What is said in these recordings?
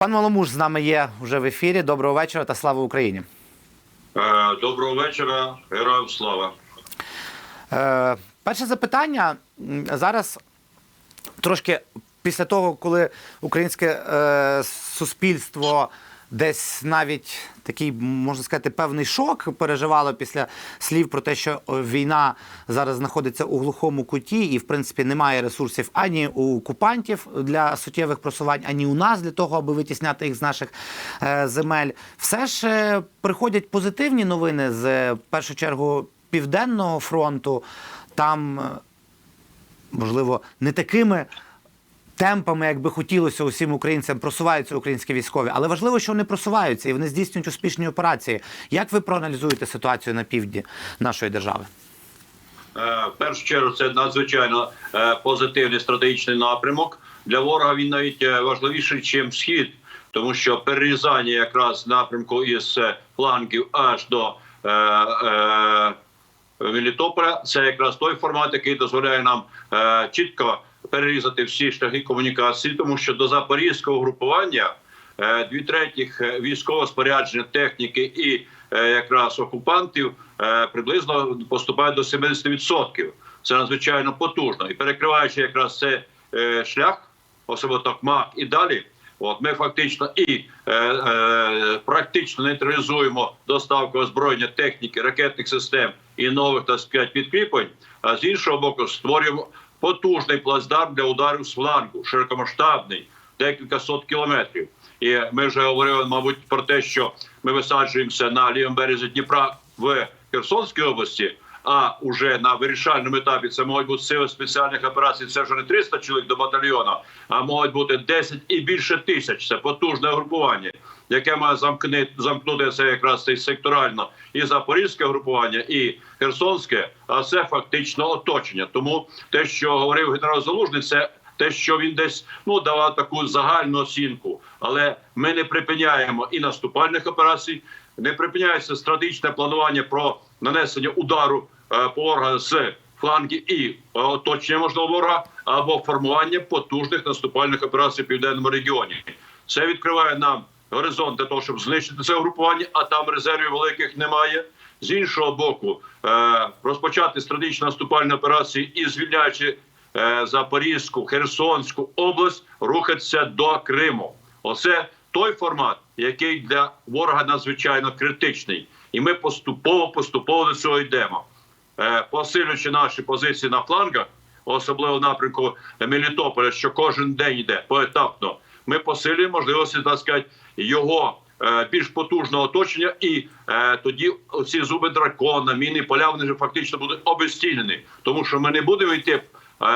Пан Маломуж з нами є вже в ефірі. Доброго вечора та слава Україні. Е, Доброго вечора, героям слава. Е, перше запитання зараз трошки після того, коли українське е, суспільство десь навіть такий, можна сказати, певний шок переживало після слів про те, що війна зараз знаходиться у глухому куті, і в принципі немає ресурсів ані у окупантів для суттєвих просувань, ані у нас для того, аби витісняти їх з наших е, земель. Все ж е, приходять позитивні новини з е, в першу чергу південного фронту. Там, е, можливо, не такими темпами, як би хотілося усім українцям, просуваються українські військові, але важливо, що вони просуваються і вони здійснюють успішні операції. Як ви проаналізуєте ситуацію на півдні нашої держави? Е, В першу чергу це надзвичайно е, позитивний стратегічний напрямок. Для ворога він навіть е, важливіший, ніж схід, тому що перерізання якраз напрямку із е, флангів аж до е, е, Мелітополя це якраз той формат, який дозволяє нам е, чітко перерізати всі шляхи комунікації, тому що до запорізького групування е, дві третіх е, військового спорядження, техніки і е, якраз окупантів приблизно поступають до 70%. Це надзвичайно потужно і перекриваючи якраз цей шлях, особливо Токмак і далі. От ми фактично і е, е, практично нейтралізуємо доставку озброєння техніки, ракетних систем і нових так сказати, підкріплень. А з іншого боку, створюємо потужний плацдарм для ударів з флангу, широкомасштабний, декілька сот кілометрів. І ми вже говорили, мабуть, про те, що ми висаджуємося на лівому березі Дніпра в Херсонській області. А уже на вирішальному етапі це можуть бути сили спеціальних операцій. Це вже не 300 чоловік до батальйону, а можуть бути 10 і більше тисяч. Це потужне групування, яке має замкнути замкнути це якраз цей секторально і запорізьке групування, і херсонське. А це фактично оточення. Тому те, що говорив генерал Залужний, це те, що він десь ну давав таку загальну оцінку, але ми не припиняємо і наступальних операцій, не припиняється стратегічне планування про нанесення удару ворога з флангів і е, оточення можливо ворога або формування потужних наступальних операцій в південному регіоні. Це відкриває нам горизонт для того, щоб знищити це групування, а там резервів великих немає. З іншого боку, е, розпочати стратегічні наступальні операції і звільняючи е, Запорізьку, Херсонську область, рухатися до Криму. Оце той формат, який для ворога надзвичайно критичний, і ми поступово поступово до цього йдемо, Е, посилюючи наші позиції на флангах, особливо в напрямку Мелітополя, що кожен день йде поетапно. Ми посилюємо можливості так сказати, його е, більш потужного оточення, і е, тоді ці зуби дракона, міни поля вони фактично будуть обезцінені, тому що ми не будемо йти е,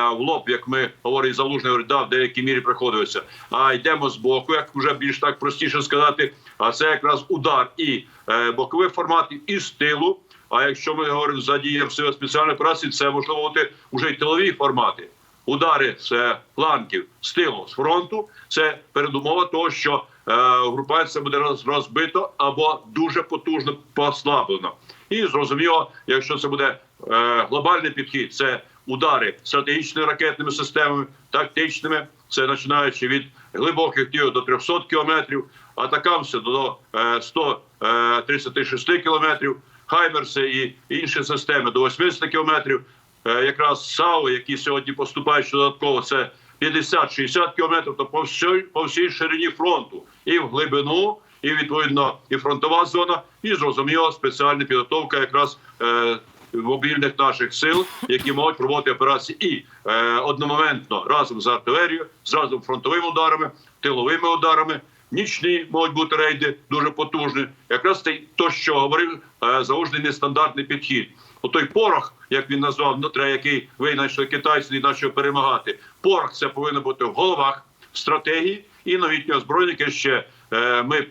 в лоб, як ми говорить залужний говорить, да, в деякій мірі приходилося. А йдемо з боку, як вже більш так простіше сказати. А це якраз удар і е, боковий формат, і з тилу. А якщо ми говоримо за дієм сил спеціальної операції, це можливо бути вже й тилові формати. Удари з флангів з тилу з фронту. Це передумова того, що е, групація буде розбито або дуже потужно послаблено. І зрозуміло, якщо це буде е, глобальний підхід, це удари стратегічними ракетними системами, тактичними, це починаючи від глибоких тіл до 300 кілометрів, атакамси до е, 136 кілометрів, хаймерси і інші системи до 80 кілометрів. Е, якраз САУ, які сьогодні поступають додатково, це 50-60 кілометрів, то по всій, по всій ширині фронту і в глибину, і відповідно і фронтова зона, і зрозуміло спеціальна підготовка якраз е, мобільних наших сил, які можуть проводити операції і е, одномоментно разом з артилерією, зразу фронтовими ударами, тиловими ударами. Нічні можуть бути рейди дуже потужні. Якраз те, то, що говорив е, нестандартний підхід. Отой порох, як він назвав, ну, який винайшли китайці і почали перемагати. Порох це повинно бути в головах стратегії і новітнього озброєння, ще е, ми е,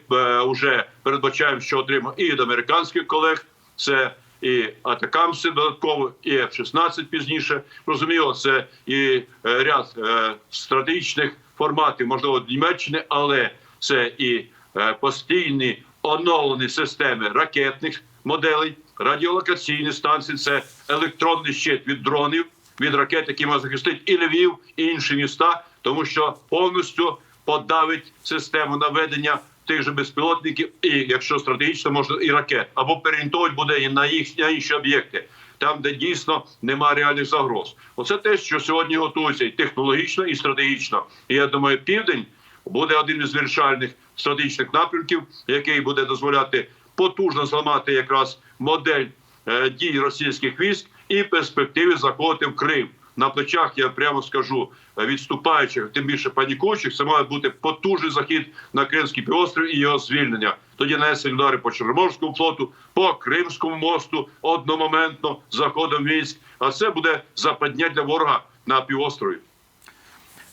вже передбачаємо, що отримаємо і від американських колег. Це і атакамси додатково, і F-16 пізніше. Розуміло, це і е, ряд е, стратегічних форматів, можливо, Німеччини, але це і е, постійні оновлені системи ракетних моделей, радіолокаційні станції, це електронний щит від дронів, від ракет, які можуть захистити і Львів, і інші міста, тому що повністю подавить систему наведення тих же безпілотників, і якщо стратегічно можна і ракет, або переорієнтовувати буде і на їх на інші об'єкти, там, де дійсно немає реальних загроз. Оце те, що сьогодні готується і технологічно, і стратегічно. І я думаю, південь буде один із вирішальних стратегічних напрямків, який буде дозволяти потужно зламати якраз модель е, дій російських військ і в перспективі заходити в Крим. На плечах я прямо скажу відступаючих, тим більше панікуючих, це має бути потужний захід на Кримський півострів і його звільнення. Тоді нанесені удари по Чорноморському флоту, по Кримському мосту одномоментно заходом військ. А це буде западня для ворога на півострові.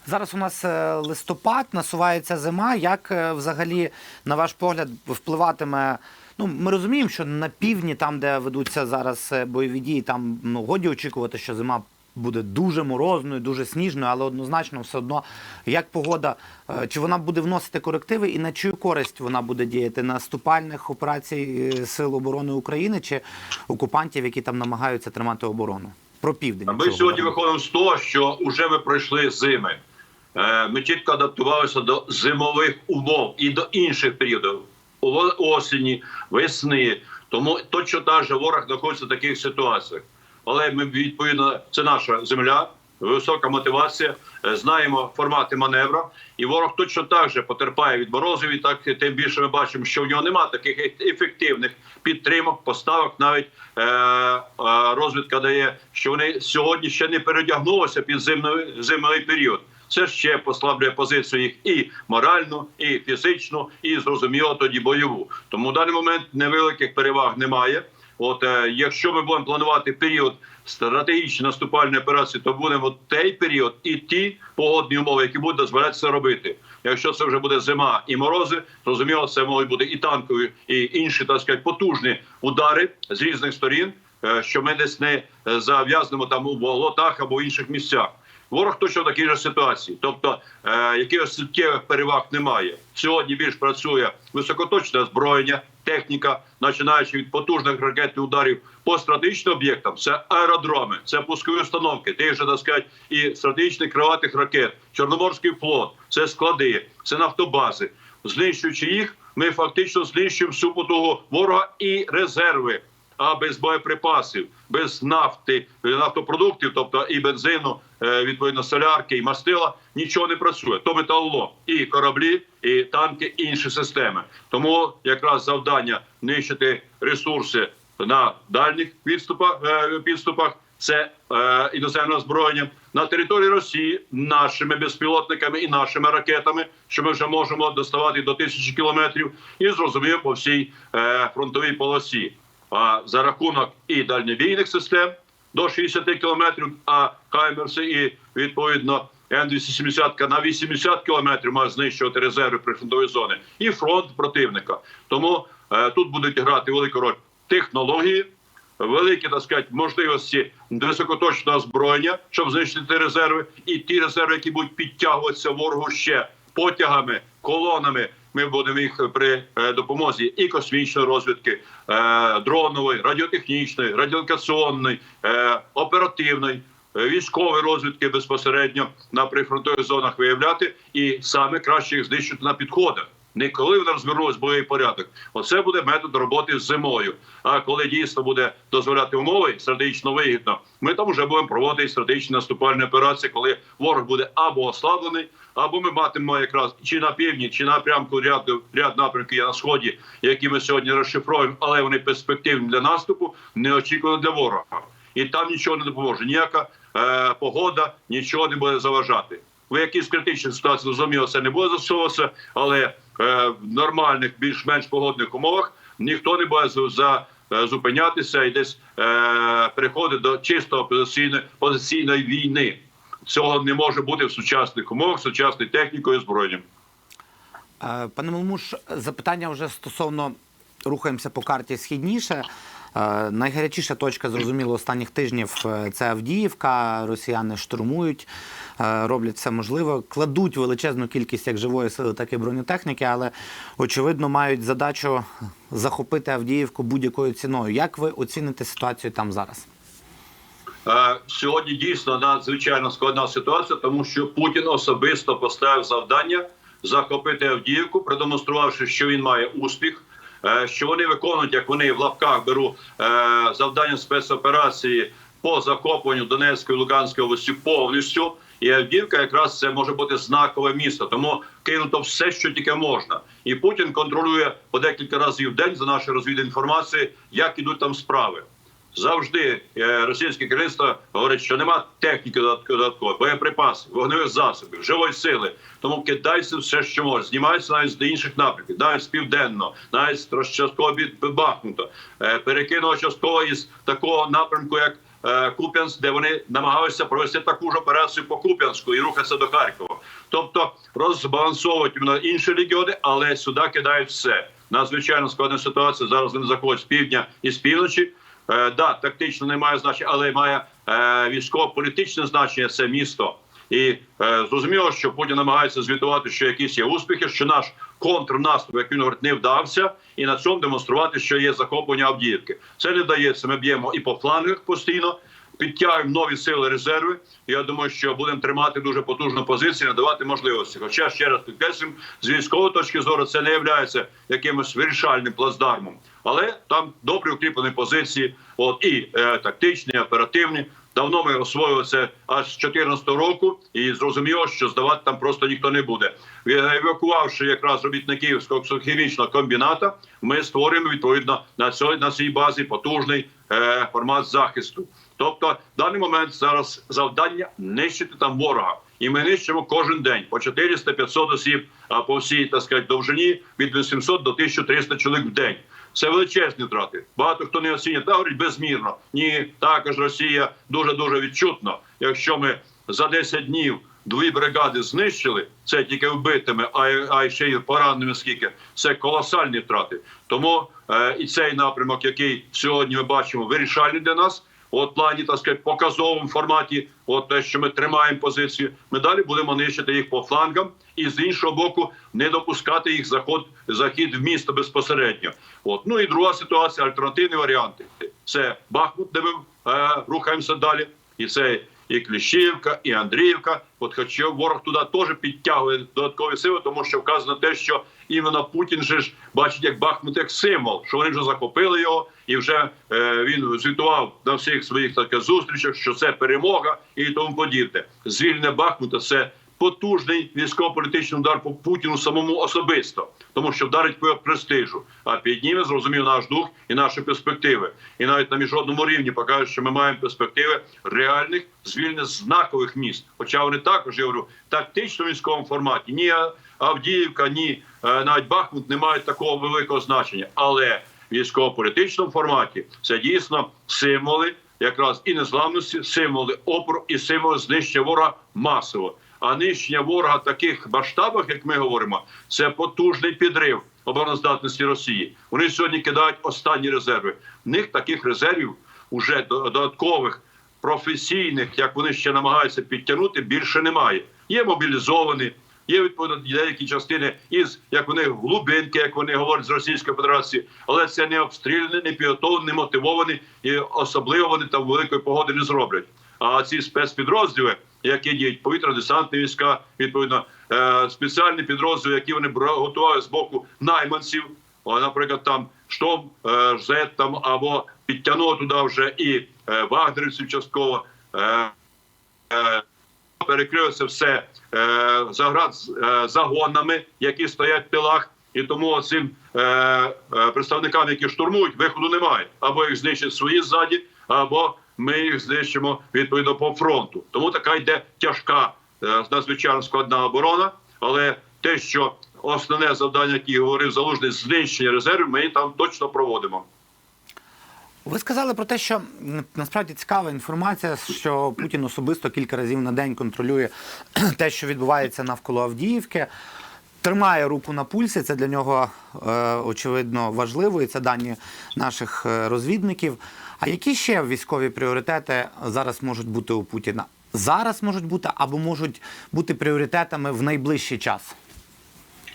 Зараз у нас е, листопад, насувається зима. Як е, взагалі, на ваш погляд, впливатиме? Ну, ми розуміємо, що на півдні, там, де ведуться зараз е, бойові дії, там ну годі очікувати, що зима буде дуже морозною, дуже сніжною, але однозначно все одно, як погода, чи вона буде вносити корективи і на чию користь вона буде діяти наступальних операцій Сил оборони України чи окупантів, які там намагаються тримати оборону? Про південь. Ми сьогодні говоримо. виходимо з того, що вже ми пройшли зими. Е, Ми чітко адаптувалися до зимових умов і до інших періодів осені, весни. Тому точно так же ворог знаходиться в таких ситуаціях. Але ми відповідно, це наша земля, висока мотивація. е, Знаємо формати маневра, і ворог точно так же потерпає від морозів. І так тим більше ми бачимо, що в нього немає таких ефективних підтримок, поставок. Навіть е, е, розвідка дає, що вони сьогодні ще не передягнулися під зимовий, зимовий період. Це ще послаблює позицію їх і моральну, і фізичну, і зрозуміло тоді бойову. Тому в даний момент невеликих переваг немає. От е, якщо ми будемо планувати період стратегічної наступальної операції, то будемо той період і ті погодні умови, які будуть дозволяти це робити. Якщо це вже буде зима і морози, зрозуміло, це можуть бути і танкові, і інші так сказати, потужні удари з різних сторін, е, що ми десь не е, зав'язнемо там у болотах або в інших місцях. Ворог точно в такій же ситуації, тобто е, якихось суттєвих переваг немає. Сьогодні більш працює високоточне озброєння, техніка, починаючи від потужних ракетних ударів по стратегічним об'єктам. Це аеродроми, це пускові установки, тих же так сказати, і стратегічних криватих ракет, Чорноморський флот, це склади, це нафтобази. Знищуючи їх, ми фактично знищуємо всю потугу ворога і резерви. А без боєприпасів, без нафти, нафтопродуктів, тобто і бензину, е, відповідно солярки, і мастила, нічого не працює. То металолом, і кораблі, і танки, і інші системи. Тому якраз завдання нищити ресурси на дальніх відступах е, підступах. Це е, іноземне озброєння на території Росії нашими безпілотниками і нашими ракетами, що ми вже можемо доставати до тисячі кілометрів, і зрозуміло по всій е, фронтовій полосі. А за рахунок і дальнобійних систем до 60 кілометрів, а Хаймерси і відповідно Н-270 на 80 кілометрів мають знищувати резерви прифронтової зони і фронт противника. Тому е, тут будуть грати велику роль технології, великі так сказати, можливості високоточного озброєння, щоб знищити резерви, і ті резерви, які будуть підтягуватися ворогу ще потягами, колонами. Ми будемо їх при е, допомозі і космічної розвідки, е, дронової, радіотехнічної, радіолокаційної, е, оперативної, військової розвідки безпосередньо на прифронтових зонах виявляти і саме краще їх знищити на підходах. Не коли вони розвернулись бойовий порядок. Оце буде метод роботи з зимою. А коли дійсно буде дозволяти умови стратегічно вигідно, ми там вже будемо проводити стратегічні наступальні операції, коли ворог буде або ослаблений, або ми матимемо якраз чи на півдні, чи на прямку ряд, ряд напрямків на сході, які ми сьогодні розшифровуємо, але вони перспективні для наступу, неочікувані для ворога. І там нічого не допоможе. Ніяка е, погода нічого не буде заважати. В якійсь критичній ситуації зрозуміло, це не буде застосовуватися, але е, в нормальних, більш-менш погодних умовах ніхто не буде за, е, зупинятися і десь е, переходити до чисто позиційної позиційної війни. Цього не може бути в сучасних умовах, сучасною технікою зброєнням. Е, Пане Мелмуш, запитання вже стосовно рухаємося по карті східніше. Е, Найгарячіша точка, зрозуміло, останніх тижнів е, це Авдіївка. Росіяни штурмують, роблять все можливе, кладуть величезну кількість як живої сили, так і бронетехніки, але очевидно мають задачу захопити Авдіївку будь-якою ціною. Як ви оціните ситуацію там зараз? Сьогодні дійсно надзвичайно складна ситуація, тому що Путін особисто поставив завдання захопити Авдіївку, продемонструвавши, що він має успіх. е, Що вони виконують, як вони в лапках беру е, завдання спецоперації по захопленню Донецької Луганської області повністю. І Авдіївка якраз це може бути знакове місто. Тому кинуто все, що тільки можна. І Путін контролює по декілька разів в день за нашою розвідувальною інформацією, як ідуть там справи. Завжди е, російське керівництво говорить, що нема техніки додаткової, боєприпасів, вогневих засобів, живої сили. Тому кидайся все, що може. Знімається навіть з інших напрямків, навіть з південного, навіть частково від Бахмута. Е, перекинуло частково із такого напрямку, як е, Куп'янськ, де вони намагалися провести таку ж операцію по Куп'янську і рухатися до Харкова. Тобто розбалансовують інші регіони, але сюди кидають все. Надзвичайно складна ситуація. Зараз вони заходять з півдня і з півночі. Е, да, тактично не має значення, але має е, військово-політичне значення це місто. І е, зрозуміло, що Путін намагається звітувати, що якісь є успіхи, що наш контрнаступ, як він говорить, не вдався, і на цьому демонструвати, що є захоплення Авдіївки. Це не дається. Ми б'ємо і по флангах постійно, підтягуємо нові сили резерви. Я думаю, що будемо тримати дуже потужну позицію, надавати можливості. Хоча ще раз підкреслюємо, з військової точки зору це не є якимось вирішальним плацдармом, але там добре укріплені позиції, от і е, тактичні, і оперативні. Давно ми освоїли це аж з 2014 року, і зрозуміло, що здавати там просто ніхто не буде. Евакувавши якраз робітників Київського хімічного комбіната, ми створюємо відповідно на цій, на цій базі потужний е, формат захисту. Тобто, в даний момент зараз завдання нищити там ворога. І ми нищимо кожен день по 400-500 осіб, а по всій так сказати, довжині від 800 до 1300 чоловік в день. Це величезні втрати. Багато хто не оцінює та говорить безмірно. Ні, також Росія дуже дуже відчутно. Якщо ми за 10 днів дві бригади знищили, це тільки вбитими, а, й- ще й пораненими скільки. Це колосальні втрати. Тому е, і цей напрямок, який сьогодні ми бачимо, вирішальний для нас. От плані так сказати, показовому форматі, от те, що ми тримаємо позицію, ми далі будемо нищити їх по флангам, і з іншого боку, не допускати їх заход захід в місто безпосередньо. От ну і друга ситуація, альтернативні варіанти. Це Бахмут, де ми е, рухаємося далі, і це і Кліщівка, і Андріївка. От хоча ворог туди теж підтягує додаткові сили, тому що вказано те, що іменно Путін же ж бачить як Бахмут як символ, що вони вже захопили його, і вже е, він звітував на всіх своїх таких зустрічах, що це перемога і тому подібне. Звільнення Бахмута це потужний військово-політичний удар по Путіну самому особисто, тому що вдарить по престижу, а підніме зрозумів наш дух і наші перспективи. І навіть на міжнародному рівні покаже, що ми маємо перспективи реальних звільнення знакових міст. Хоча вони також я говорю тактично військовому форматі. Ні Авдіївка, ні е, навіть Бахмут не мають такого великого значення, але в військово-політичному форматі це дійсно символи. Якраз і незламності, символи опору і символи знищення ворога масово. А нищення ворога в таких масштабах, як ми говоримо, це потужний підрив обороноздатності Росії. Вони сьогодні кидають останні резерви. В них таких резервів уже до- додаткових професійних, як вони ще намагаються підтягнути, більше немає. Є мобілізовані, є відповідно деякі частини із як вони глубинки, як вони говорять з Російської Федерації, але це не обстріляні, не підготовлені, не мотивовані, і особливо вони там великої погоди не зроблять. А ці спецпідрозділи, які діють повітряно-десантні війська, відповідно е, спеціальні підрозділи, які вони готували з боку найманців. Наприклад, там штом е, ЖЕТ там або підтягнуло туди вже і е, вагнерівців частково. Перекрили це все заград з загонами, які стоять в тилах. І тому цим представникам, які штурмують, виходу немає. Або їх знищать свої ззаді, або ми їх знищимо відповідно по фронту. Тому така йде тяжка, е, надзвичайно складна оборона. Але те, що основне завдання, яке говорив залужний, знищення резервів, ми там точно проводимо. Ви сказали про те, що насправді цікава інформація, що Путін особисто кілька разів на день контролює те, що відбувається навколо Авдіївки. Тримає руку на пульсі, це для нього е, очевидно важливо, і це дані наших е, розвідників. А які ще військові пріоритети зараз можуть бути у Путіна? Зараз можуть бути або можуть бути пріоритетами в найближчий час?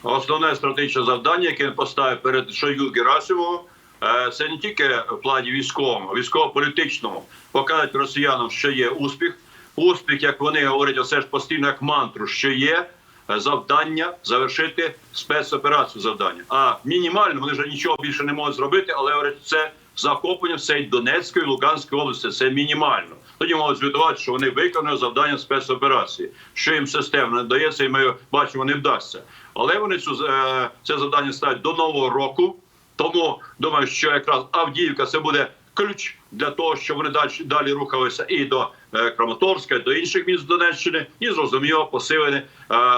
Основне стратегічне завдання, яке він поставив перед Шойгу Герасимовим, е, це не тільки в плані військовому, військово-політичному. Показати росіянам, що є успіх. Успіх, як вони говорять, оце ж постійно як мантру, що є. Завдання завершити спецоперацію завдання. А мінімально вони вже нічого більше не можуть зробити, але говорять, це захоплення всієї Донецької і Луганської області. Це мінімально. Тоді можуть звітувати, що вони виконали завдання спецоперації. Що їм системно не дається, і ми бачимо, не вдасться. Але вони цю е, це завдання ставлять до нового року. Тому думаю, що якраз Авдіївка це буде ключ для того, щоб вони далі далі рухалися і до е, Краматорська, і до інших міст Донеччини, і зрозуміло посилені е,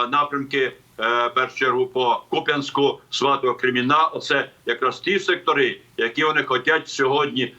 напрямки. е, першу чергу по Куп'янську, Сватого Креміна. Оце якраз ті сектори, які вони хочуть сьогодні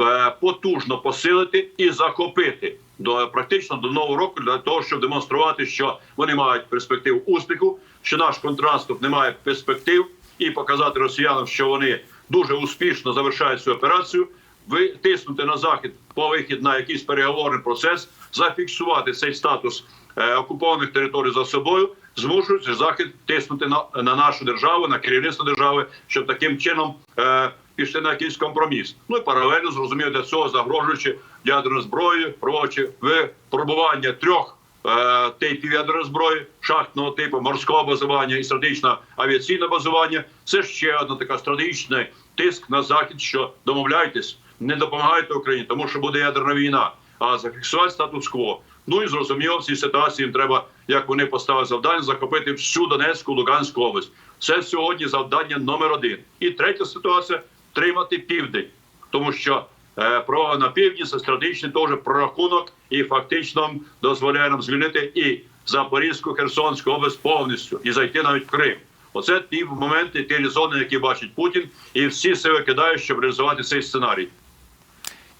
е, потужно посилити і захопити до практично до нового року для того, щоб демонструвати, що вони мають перспективу успіху, що наш контраступ не має перспектив, і показати росіянам, що вони дуже успішно завершають цю операцію. Витиснути на захід по вихід на якийсь переговорний процес, зафіксувати цей статус е, окупованих територій за собою, змушують захід тиснути на, на нашу державу, на керівництво держави, щоб таким чином е, пішли на якийсь компроміс. Ну і паралельно зрозуміло для цього загрожуючи ядерною зброєю, проводячи випробування трьох е, типів ядерної зброї, шахтного типу, морського базування і стратегічне авіаційне базування. Це ще одна така стратегічний тиск на захід, що домовляйтесь, не допомагайте Україні, тому що буде ядерна війна. А зафіксувати статус-кво. Ну і зрозуміло, в цій ситуації їм треба, як вони поставили завдання, захопити всю Донецьку, Луганську область. Це сьогодні завдання номер один. І третя ситуація тримати південь, тому що е, право на півдні це стратегічний теж прорахунок і фактично дозволяє нам звільнити і Запорізьку, Херсонську область повністю і зайти навіть в Крим. Оце ті моменти, ті зони, які бачить Путін, і всі сили кидають, щоб реалізувати цей сценарій.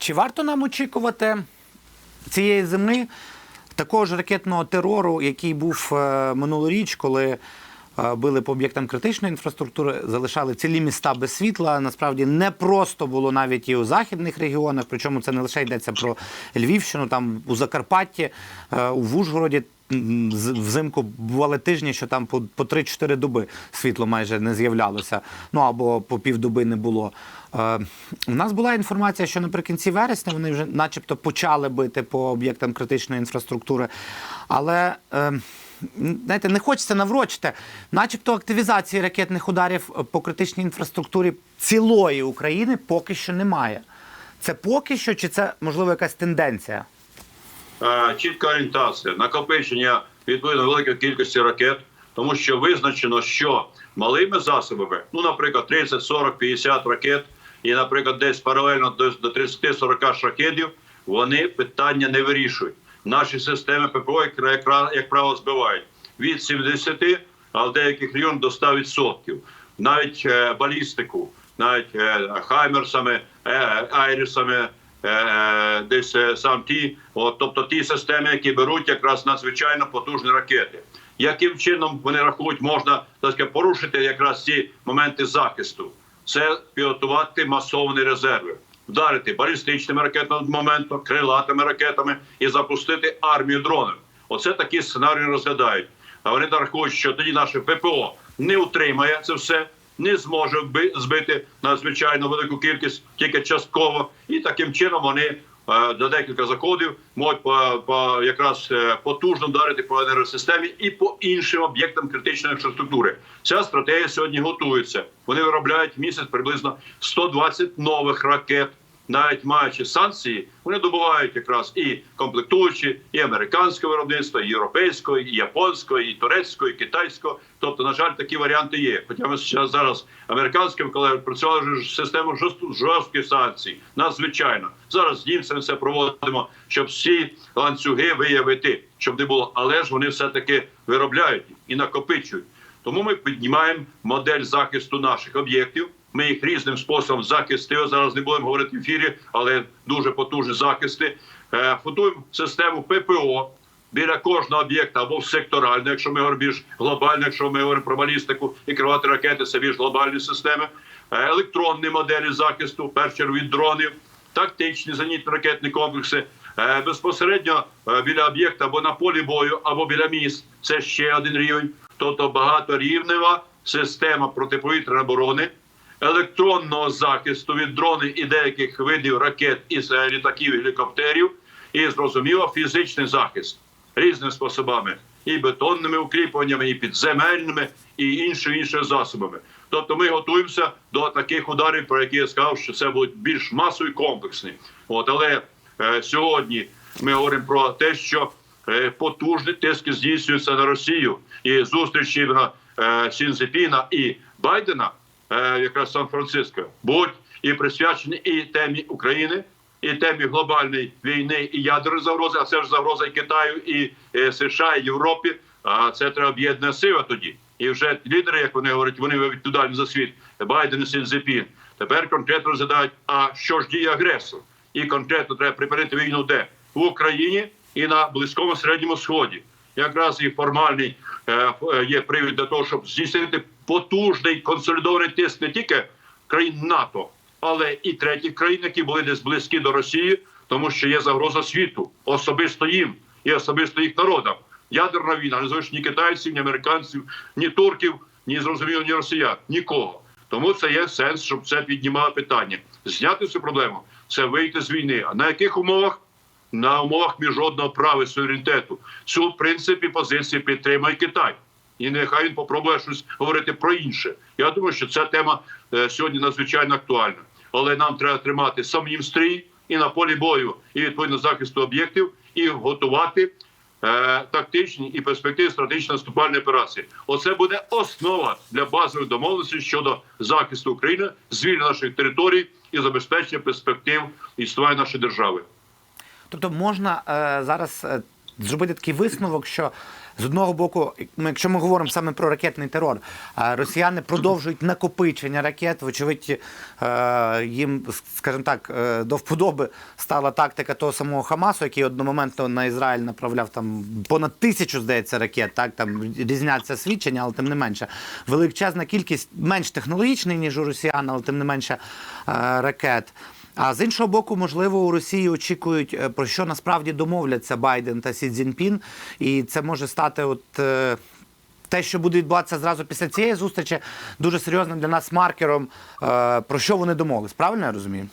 Чи варто нам очікувати цієї зими такого ж ракетного терору, який був е, минулоріч, коли е, били по об'єктам критичної інфраструктури, залишали цілі міста без світла. Насправді не просто було навіть і у західних регіонах. Причому це не лише йдеться про Львівщину, там у Закарпатті, е, у Вужгороді. Взимку бували тижні, що там по, по 3-4 доби світло майже не з'являлося. Ну або по півдоби не було. Е, у нас була інформація, що наприкінці вересня вони вже, начебто, почали бити по об'єктам критичної інфраструктури. Але е, знаєте, не хочеться наврочити, начебто активізації ракетних ударів по критичній інфраструктурі цілої України поки що немає. Це поки що, чи це можливо якась тенденція? Чітка орієнтація, накопичення відповідно великої кількості ракет, тому що визначено, що малими засобами, ну, наприклад, 30, 40, 50 ракет, і, наприклад, десь паралельно до, до 30-40 шахедів, вони питання не вирішують. Наші системи ППО, як, правило, збивають від 70, а в деяких районах до 100%. Навіть е, балістику, навіть е, хаймерсами, е, айрісами, десь е, сам ті, от, тобто ті системи, які беруть якраз надзвичайно потужні ракети. Яким чином вони рахують, можна так сказати, порушити якраз ці моменти захисту? Це підготувати масовані резерви, вдарити балістичними ракетами моменту, крилатими ракетами і запустити армію дронів. Оце такі сценарії розглядають. А вони рахують, що тоді наше ППО не утримає це все, не зможе збити надзвичайно велику кількість тільки частково, і таким чином вони е, до декілька заходів можуть по, по якраз е, потужно вдарити по енергосистемі і по іншим об'єктам критичної інфраструктури. Ця стратегія сьогодні готується. Вони виробляють місяць приблизно 120 нових ракет. Навіть маючи санкції, вони добувають якраз і комплектуючі, і американське виробництво, і європейського, і японського, і турецького, і китайського. Тобто, на жаль, такі варіанти є. Хоча ми зараз зараз американським колегами працювали систему жорст- жорстких санкцій. Надзвичайно зараз з німцями все проводимо, щоб всі ланцюги виявити, щоб не було. Але ж вони все таки виробляють і накопичують. Тому ми піднімаємо модель захисту наших об'єктів. Ми їх різним способом захистили. Зараз не будемо говорити в ефірі, але дуже потужні захисти. Е, Готуємо систему ППО біля кожного об'єкта або в секторально, якщо ми говоримо більш глобально, якщо ми говоримо про балістику і керувати ракети, це більш глобальні системи, Е, електронні моделі захисту, чергу від дронів, тактичні зенітно-ракетні комплекси. Е, Безпосередньо е, біля об'єкта або на полі бою, або біля міст. Це ще один рівень. Тобто багаторівнева система протиповітряної оборони, електронного захисту від дронів і деяких видів ракет із е, літаків і гелікоптерів, і зрозуміло фізичний захист різними способами. і бетонними укріпленнями, і підземельними, і іншими іншими засобами. Тобто ми готуємося до таких ударів, про які я сказав, що це будуть більш масові комплексні. От але е, сьогодні ми говоримо про те, що е, потужні тиски здійснюються на Росію і зустрічі на е, Сінзепіна і Байдена, якраз Сан-Франциско, будуть і присвячені і темі України, і темі глобальної війни і ядерної загрози, а це ж загроза і Китаю, і е, США, і Європі. А це треба об'єднана сила тоді. І вже лідери, як вони говорять, вони відповідальні за світ. Байден і Сінзепін. Тепер конкретно розглядають, а що ж діє агресор? І конкретно треба припинити війну де в Україні і на близькому середньому сході. Якраз і формальний е, е, є привід для того, щоб здійснити потужний консолідований тиск не тільки країн НАТО, але і третіх країн, які були десь близькі до Росії, тому що є загроза світу, особисто їм і особисто їх народам. Ядерна війна, не залишить ні китайців, ні американців, ні турків, ні зрозуміло, ні росіян, нікого. Тому це є сенс, щоб це піднімало питання. Зняти цю проблему це вийти з війни. А на яких умовах? На умовах міжнародного права і суверенітету. Цю в принципі позицію підтримує Китай. І нехай він попробує щось говорити про інше. Я думаю, що ця тема е, сьогодні надзвичайно актуальна. Але нам треба тримати самим стрій і на полі бою, і відповідно захисту об'єктів, і готувати е, тактичні і перспективні стратегічні наступальні операції. Оце буде основа для базових домовленостей щодо захисту України, звільнення наших територій і забезпечення перспектив існування нашої держави. Тобто можна е, зараз е, зробити такий висновок, що з одного боку, якщо ми говоримо саме про ракетний терор, росіяни продовжують накопичення ракет. Вочевидь, е, їм, скажімо так, е, до вподоби стала тактика того самого Хамасу, який одномоментно на Ізраїль направляв там понад тисячу, здається, ракет. Так там різняться свідчення, але тим не менше. Величезна кількість менш технологічний, ніж у росіян, але тим не менше ракет. А з іншого боку, можливо, у Росії очікують, е, про що насправді домовляться Байден та Сі Цзіньпін, і це може стати от. е, Те, що буде відбуватися зразу після цієї зустрічі, дуже серйозним для нас маркером, е, про що вони домовились. Правильно я розумію?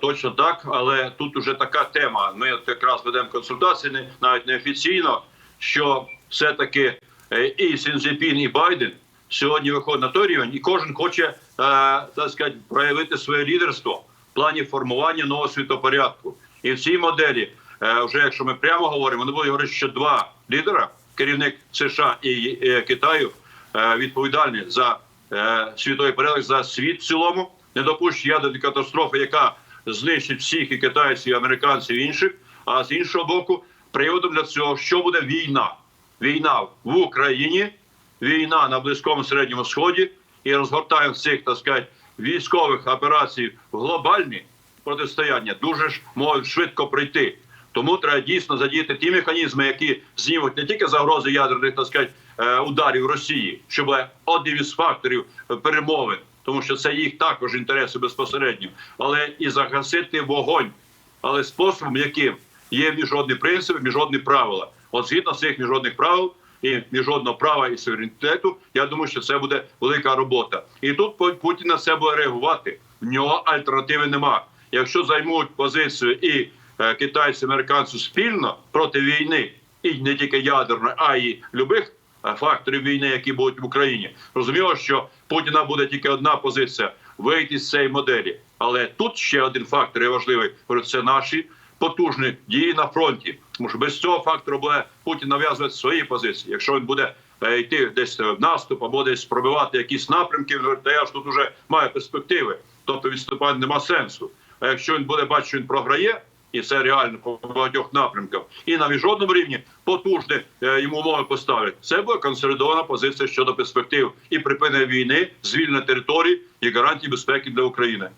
Точно так, але тут уже така тема. Ми якраз ведемо консультації навіть неофіційно, що все-таки е, і Сінзепін, і Байден сьогодні виходять на той рівень, і кожен хоче так сказати, проявити своє лідерство плані формування нового світопорядку. І в цій моделі, е, вже якщо ми прямо говоримо, вони будуть говорити, що два лідера, керівник США і е, Китаю, е, відповідальні за світовий порядок, за світ в цілому, не допущення ядерної катастрофи, яка знищить всіх і китайців, і американців і інших. А з іншого боку, приводом для цього, що буде війна. Війна в Україні, війна на Близькому Середньому Сході і розгортаємо цих, так сказати, військових операцій в глобальні протистояння дуже ж можуть швидко прийти. Тому треба дійсно задіяти ті механізми, які знімуть не тільки загрози ядерних так сказати, е, ударів Росії, що буде одним із факторів перемовин, тому що це їх також інтереси безпосередньо, але і загасити вогонь, але способом, яким є міжнародні принципи, міжнародні правила. От згідно цих міжнародних правил і міжнародного права і суверенітету, я думаю, що це буде велика робота. І тут Пу- Путін на це буде реагувати. В нього альтернативи нема. Якщо займуть позицію і е, китайці, американці спільно проти війни, і не тільки ядерної, а й любих е, факторів війни, які будуть в Україні, розуміло, що Путіна буде тільки одна позиція вийти з цієї моделі. Але тут ще один фактор є важливий. Це наші потужні дії на фронті. Тому що без цього фактору буде Путін нав'язувати свої позиції. Якщо він буде е, йти десь в наступ або десь пробивати якісь напрямки, та я ж тут вже маю перспективи, тобто відступати нема сенсу. А якщо він буде бачити, що він програє, і це реально по багатьох напрямках, і на міжнародному рівні потужне е, йому умови поставлять. Це буде консолідована позиція щодо перспектив і припинення війни, звільнення територій і гарантій безпеки для України.